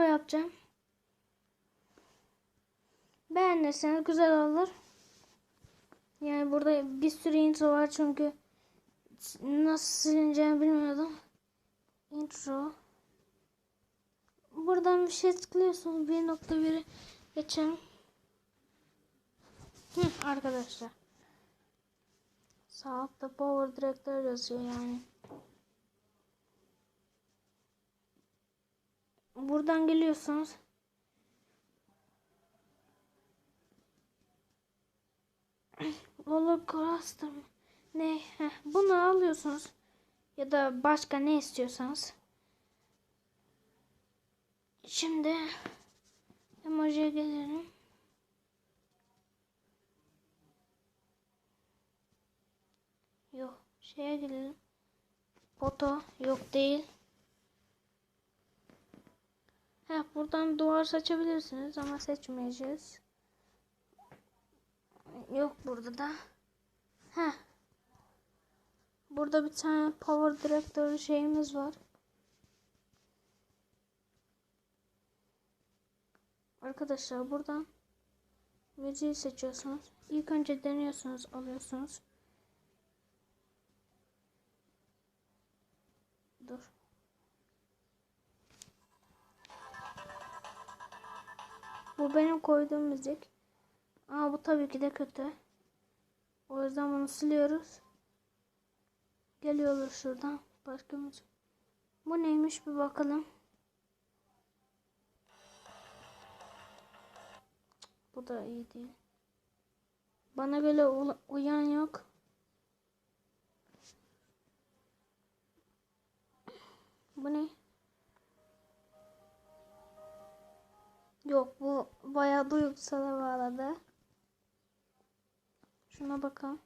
intro yapacağım. Beğenirseniz güzel olur. Yani burada bir sürü intro var çünkü nasıl silineceğini bilmiyordum. Intro. Buradan bir şey tıklıyorsunuz. 1.1'e geçelim. Hı, arkadaşlar. Sağ altta Power Director yazıyor yani. Buradan geliyorsunuz. Mı? Ne? Heh, bunu alıyorsunuz. Ya da başka ne istiyorsanız. Şimdi emojiye gelelim. Yok. Şeye gelelim. Foto. Yok değil. Heh, buradan duvar seçebilirsiniz ama seçmeyeceğiz. Yok burada da. Heh. Burada bir tane Power Director şeyimiz var. Arkadaşlar buradan müziği seçiyorsunuz. İlk önce deniyorsunuz, alıyorsunuz. Bu benim koyduğum müzik. Ama bu tabii ki de kötü. O yüzden bunu siliyoruz. Geliyorlar şuradan. Başka müzik. Bu neymiş bir bakalım. Bu da iyi değil. Bana göre uyan yok. Bu ne? Yok bu bayağı duygusala bağladı. Şuna bakalım.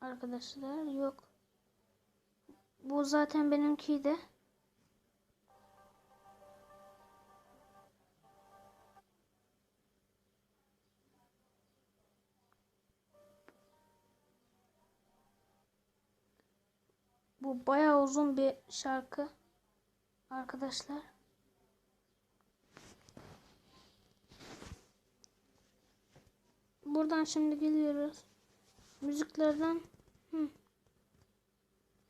Arkadaşlar yok. Bu zaten benimkiydi. Bu bayağı uzun bir şarkı. Arkadaşlar. Buradan şimdi geliyoruz. Müziklerden hı.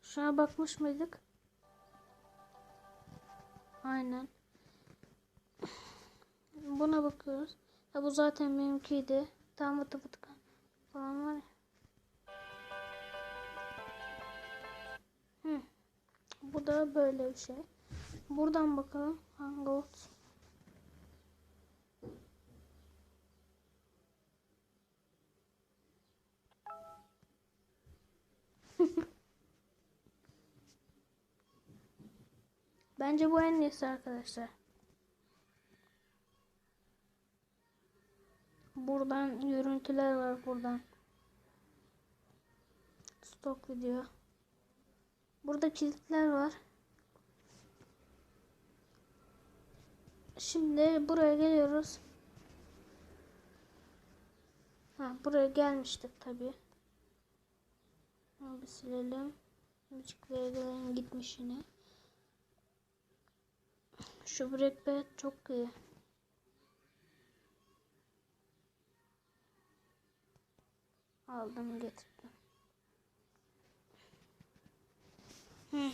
Şuna bakmış mıydık? Aynen. Buna bakıyoruz. Ya bu zaten benimkiydi. Tam vıtı vıtı falan var ya. Hı. Bu da böyle bir şey. Buradan bakalım. Hangout. Bence bu en iyisi arkadaşlar. Buradan görüntüler var buradan. Stok video. Burada kilitler var. Şimdi buraya geliyoruz. Ha, buraya gelmiştik tabi. Bir silelim. Müziklere gelen gitmiş yine. Şu breakbed çok iyi. Aldım getirdim. Hmm.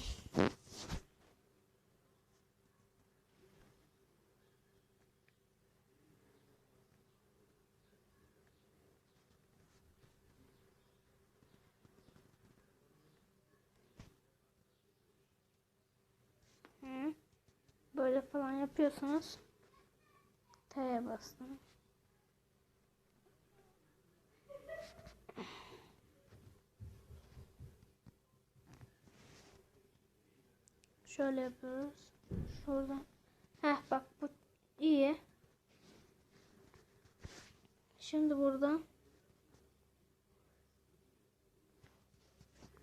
Böyle falan yapıyorsunuz. T'ye bastım. Şöyle yapıyoruz. Şuradan. Heh bak bu iyi. Şimdi buradan.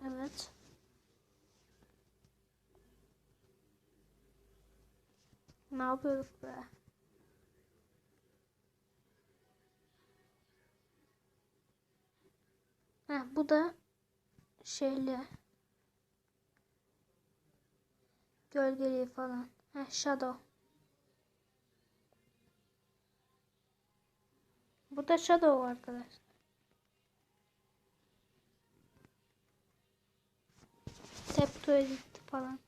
Evet. Ne yapıyoruz be? Heh, bu da şeyli Gölgeliği falan. Heh shadow. Bu da shadow arkadaşlar. Septo edit falan.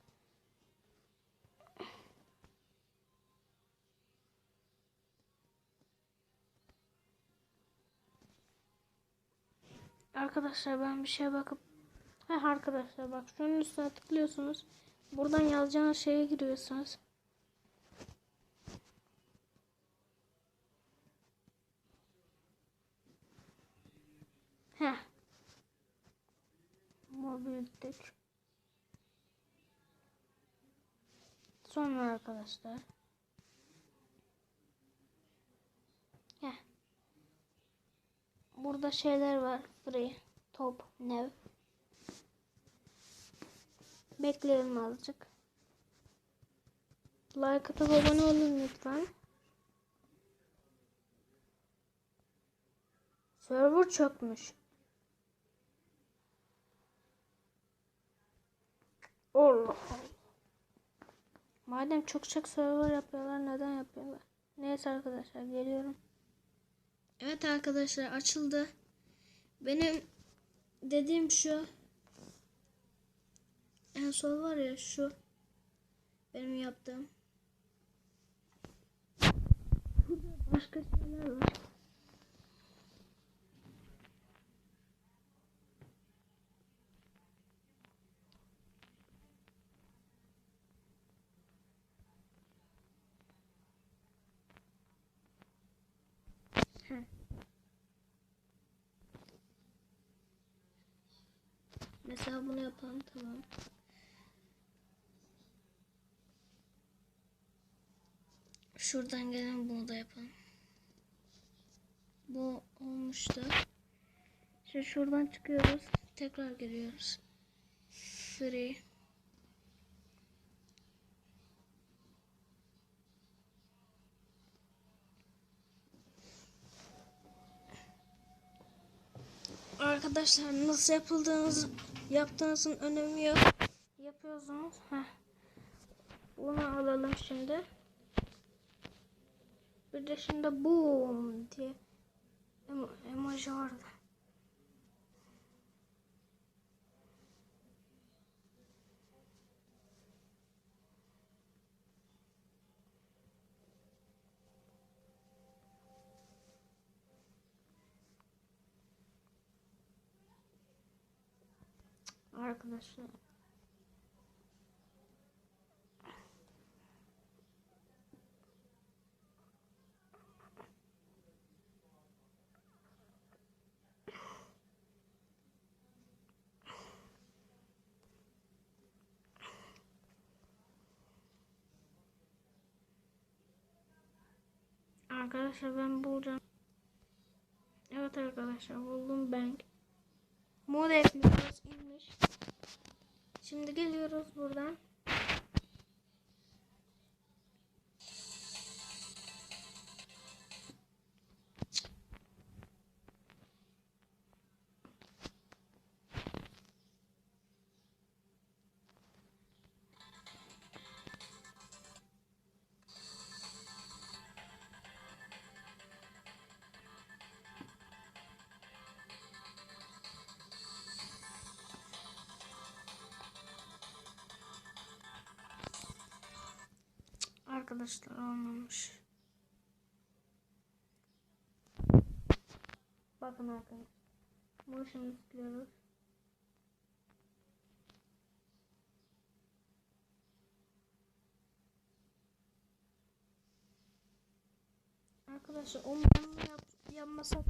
Arkadaşlar ben bir şeye bakıp Heh arkadaşlar bak şunun üstüne tıklıyorsunuz. Buradan yazacağınız şeye giriyorsunuz. Heh. Mobildik. Sonra arkadaşlar. Heh. Burada şeyler var. Free. Top. Nev. Bekleyelim azıcık. Like atıp abone olun lütfen. Server çökmüş. Allah Allah. Madem çok çok server yapıyorlar neden yapıyorlar? Neyse arkadaşlar geliyorum. Evet arkadaşlar açıldı. Benim dediğim şu. En son var ya şu. Benim yaptığım. Burada başka şeyler var. Heh. Mesela bunu yapalım tamam. Şuradan gelen bunu da yapalım. Bu olmuştu. Şimdi şuradan çıkıyoruz. Tekrar giriyoruz. Free. Arkadaşlar nasıl yapıldığınız yaptığınızın önemi yok. Yapıyorsunuz. Heh. Bunu alalım şimdi. Bir de şimdi boom diye emo emoji vardı. Arkadaşlar. Arkadaşlar ben bulacağım. Evet arkadaşlar buldum bank. Mod ekliyoruz inmiş. Şimdi geliyoruz buradan. Arkadaşlar olmamış. Bakın arkadaşlar. Şimdi tıklıyoruz. Arkadaşlar umarım yap, yapmasa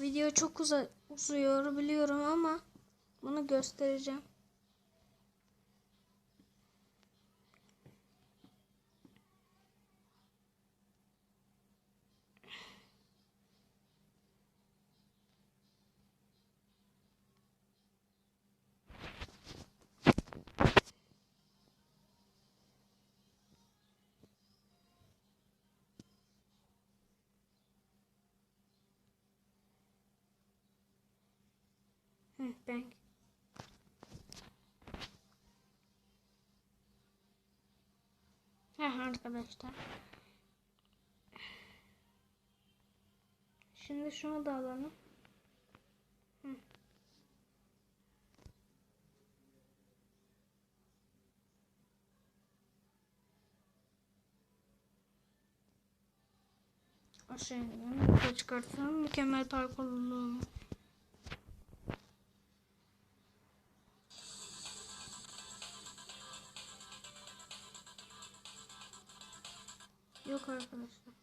Video çok uza uzuyor biliyorum ama bunu göstereceğim. Bank. Heh arkadaşlar. Şimdi şunu da alalım. Hı. Aşağı inelim. Yukarı çıkartalım. Mükemmel parkurluluğum. Arkadaşlar.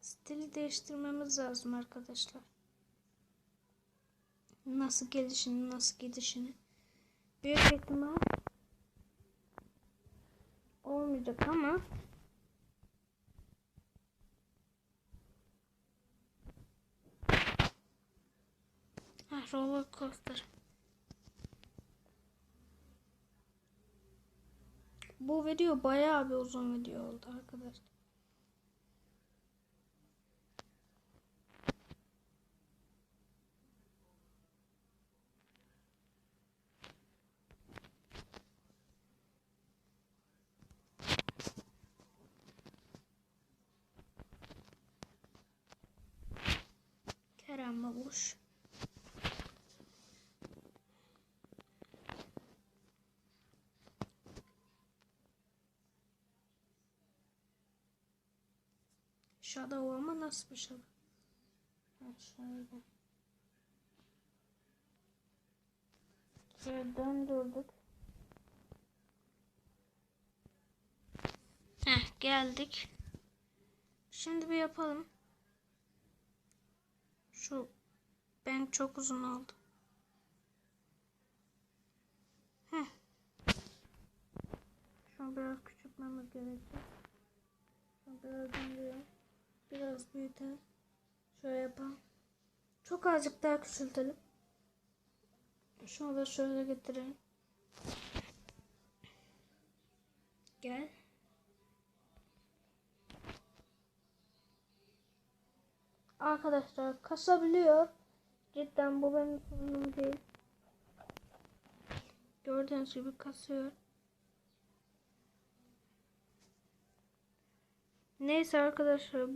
Stili değiştirmemiz lazım arkadaşlar. Nasıl gelişini, nasıl gidişini. Büyük ihtimal olmayacak ama Ha, roller coaster. Bu video bayağı bir uzun video oldu arkadaşlar. Kerem Babuş. Shadow ama nasıl bir shadow? Ha, şöyle. Döndürdük. Heh geldik. Şimdi bir yapalım. Şu ben çok uzun oldu. Heh. Şunu biraz küçültmemiz gerekiyor. Şunu biraz döndürelim. Biraz büyütelim. Şöyle yapalım. Çok azıcık daha küçültelim. Şunu da şöyle getirelim. Gel. Arkadaşlar kasabiliyor. Cidden bu benim sorunum değil. Gördüğünüz gibi kasıyor. Neyse arkadaşlar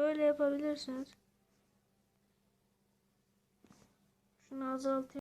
böyle yapabilirsiniz. Şunu azaltayım.